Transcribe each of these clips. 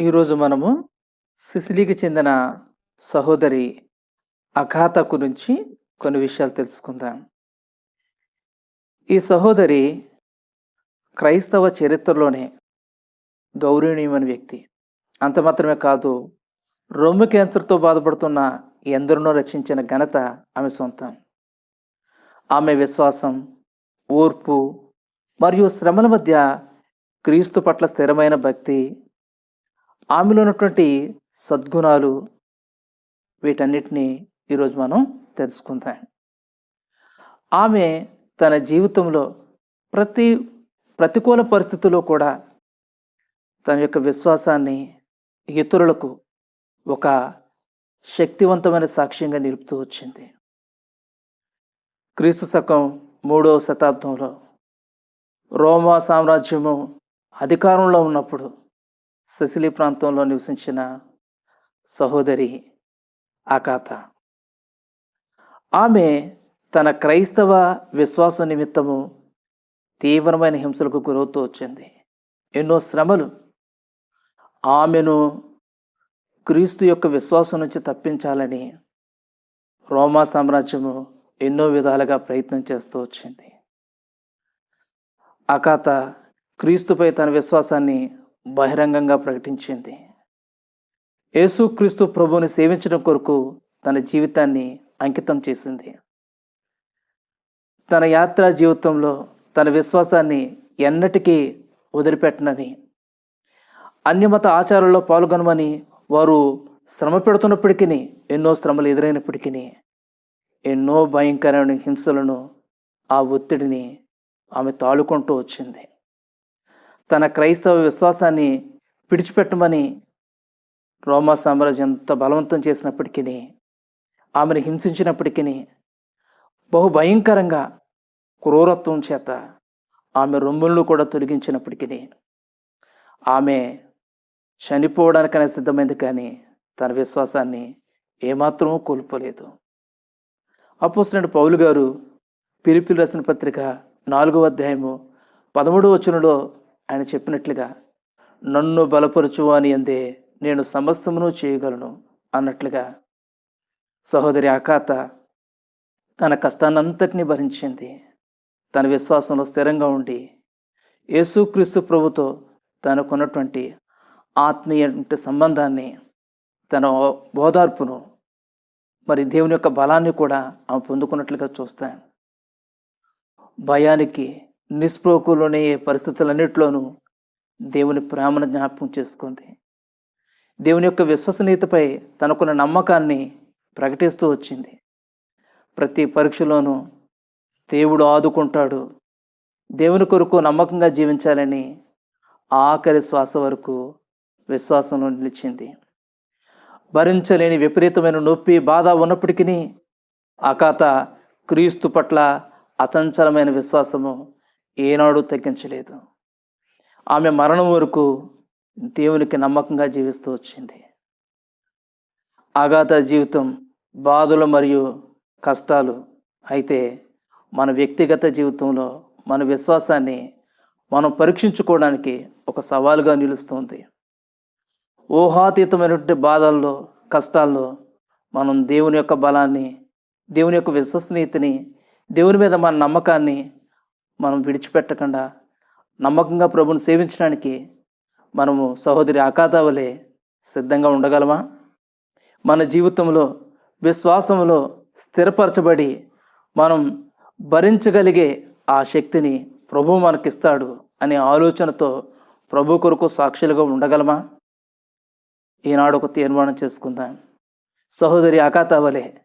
ఈరోజు మనము సిసిలీకి చెందిన సహోదరి అఘాత గురించి కొన్ని విషయాలు తెలుసుకుందాం. ఈ సహోదరి క్రైస్తవ చరిత్రలోనే గౌరవనీయమైన వ్యక్తి. అంత మాత్రమే కాదు రొమ్ము క్యాన్సర్తో బాధపడుతున్న ఎందరినో రక్షించిన ఘనత ఆమె సొంతం. ఆమె విశ్వాసం ఓర్పు మరియు శ్రమల మధ్య క్రీస్తు పట్ల స్థిరమైన భక్తి ఆమెలో ఉన్నటువంటి సద్గుణాలు వీటన్నిటినీ ఈరోజు మనం తెలుసుకుందాం. ఆమె తన జీవితంలో ప్రతి ప్రతికూల పరిస్థితుల్లో కూడా తన యొక్క విశ్వాసాన్ని ఇతరులకు ఒక శక్తివంతమైన సాక్ష్యంగా నిలుపుతూ వచ్చింది. క్రీస్తు శకం మూడవ శతాబ్దంలో రోమా సామ్రాజ్యము అధికారంలో ఉన్నప్పుడు సిసిలి ప్రాంతంలో నివసించిన సహోదరి ఆకాత. ఆమె తన క్రైస్తవ విశ్వాస నిమిత్తము తీవ్రమైన హింసలకు గురవుతూ వచ్చింది. ఎన్నో శ్రమలు ఆమెను క్రీస్తు యొక్క విశ్వాసం నుంచి తప్పించాలని రోమా సామ్రాజ్యము ఎన్నో విధాలుగా ప్రయత్నం చేస్తూ వచ్చింది. అకాత క్రీస్తుపై తన విశ్వాసాన్ని బహిరంగంగా ప్రకటించింది. యేసుక్రీస్తు ప్రభువుని సేవించడం కొరకు తన జీవితాన్ని అంకితం చేసింది. తన యాత్రా జీవితంలో తన విశ్వాసాన్ని ఎన్నటికీ వదిలిపెట్టనని అన్యమత ఆచారాల్లో పాల్గొనమని వారు శ్రమ పెడుతున్నప్పటికీ ఎన్నో శ్రమలు ఎదురైనప్పటికీ ఎన్నో భయంకరమైన హింసలను ఆ ఒత్తిడిని ఆమె తాళుకుంటూ వచ్చింది. తన క్రైస్తవ విశ్వాసాన్ని పిడిచిపెట్టమని రోమా సామ్రాజ్యం ఎంత బలవంతం చేసినప్పటికీ ఆమెను హింసించినప్పటికీ బహు భయంకరంగా క్రూరత్వం చేత ఆమె రొమ్ములను కూడా తొలగించినప్పటికీ ఆమె చనిపోవడానికనే సిద్ధమైంది కానీ తన విశ్వాసాన్ని ఏమాత్రమూ కోల్పోలేదు. అపోసినట్టు పౌలు గారు పిలిపిలు రాసిన పత్రిక నాలుగవ అధ్యాయము పదమూడవ వచనంలో ఆయన చెప్పినట్లుగా నన్ను బలపరచు అని అందే నేను సమస్తమును చేయగలను అన్నట్లుగా సహోదరి అఖాత తన కష్టాన్నంతటినీ భరించింది. తన విశ్వాసంలో స్థిరంగా ఉండి యేసుక్రీస్తు ప్రభుతో తనకున్నటువంటి ఆత్మీయ సంబంధాన్ని తన ఓదార్పును మరి దేవుని యొక్క బలాన్ని కూడా ఆమె పొందుకున్నట్లుగా చూస్తాను భయానికి నిస్ప్రోకులోనే పరిస్థితులన్నింటిలోనూ దేవుని ప్రేమను జ్ఞాపకం చేసుకుంది. దేవుని యొక్క విశ్వసనీయతపై తనకున్న నమ్మకాన్ని ప్రకటిస్తూ వచ్చింది. ప్రతి పరీక్షలోనూ దేవుడు ఆదుకుంటాడు. దేవుని కొరకు నమ్మకంగా జీవించాలని ఆఖరి శ్వాస వరకు విశ్వాసంలో నిలిచింది. భరించలేని విపరీతమైన నొప్పి బాధ ఉన్నప్పటికీ అకాత క్రీస్తు పట్ల అచంచలమైన విశ్వాసము ఏనాడు తగ్గించలేదు. ఆమె మరణం వరకు దేవునికి నమ్మకంగా జీవిస్తూ వచ్చింది. అగాధ జీవితం బాధలు మరియు కష్టాలు అయితే మన వ్యక్తిగత జీవితంలో మన విశ్వాసాన్ని మనం పరీక్షించుకోవడానికి ఒక సవాలుగా నిలుస్తుంది. ఊహాతీతమైనటువంటి బాధల్లో కష్టాల్లో మనం దేవుని యొక్క బలాన్ని దేవుని యొక్క విశ్వసనీయతని దేవుని మీద మన నమ్మకాన్ని మనం విడిచిపెట్టకుండా నమ్మకంగా ప్రభుని సేవించడానికి మనము సహోదరి అకాతావలే సిద్ధంగా ఉండగలమా? మన జీవితంలో విశ్వాసంలో స్థిరపరచబడి మనం భరించగలిగే ఆ శక్తిని ప్రభు మనకిస్తాడు అనే ఆలోచనతో ప్రభు కొరకు సాక్షులుగా ఉండగలమా? ఈనాడు ఒక తీర్మానం చేసుకుందాం. సహోదరి అకాతావలే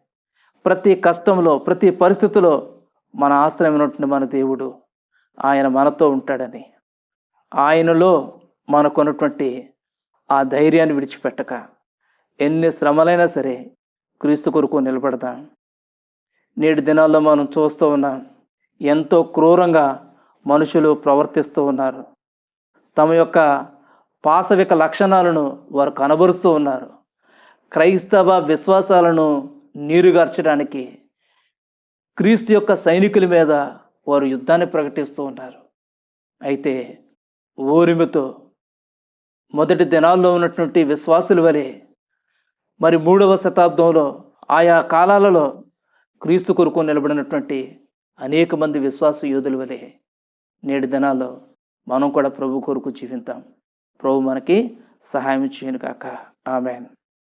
ప్రతి కష్టంలో ప్రతి పరిస్థితిలో మన ఆశ్రయమైనటువంటి మన దేవుడు ఆయన మనతో ఉంటాడని. ఆయనలో మనకున్నటువంటి ఆ ధైర్యాన్ని విడిచిపెట్టక ఎన్ని శ్రమలైనా సరే క్రీస్తు కొరకు నిలబడదాం నేటి దినాల్లో మనం చూస్తూ ఉన్నాం ఎంతో క్రూరంగా మనుషులు ప్రవర్తిస్తూ ఉన్నారు. తమ యొక్క పాశవిక లక్షణాలను వారు కనబరుస్తూ ఉన్నారు. క్రైస్తవ విశ్వాసాలను నీరుగార్చడానికి క్రీస్తు యొక్క సైనికుల మీద వారు యుద్ధాన్ని ప్రకటిస్తూ ఉన్నారు. అయితే ఓరిమితో మొదటి దినాల్లో ఉన్నటువంటి విశ్వాసుల వలె మరి మూడవ శతాబ్దంలో ఆయా కాలాలలో క్రీస్తు కొరకు నిలబడినటువంటి అనేక మంది విశ్వాస యోధుల వలె నేటి దినాల్లో మనం కూడా ప్రభు కొరకు జీవిద్దాం ప్రభు మనకి సహాయం చేయను కాక ఆమెన్.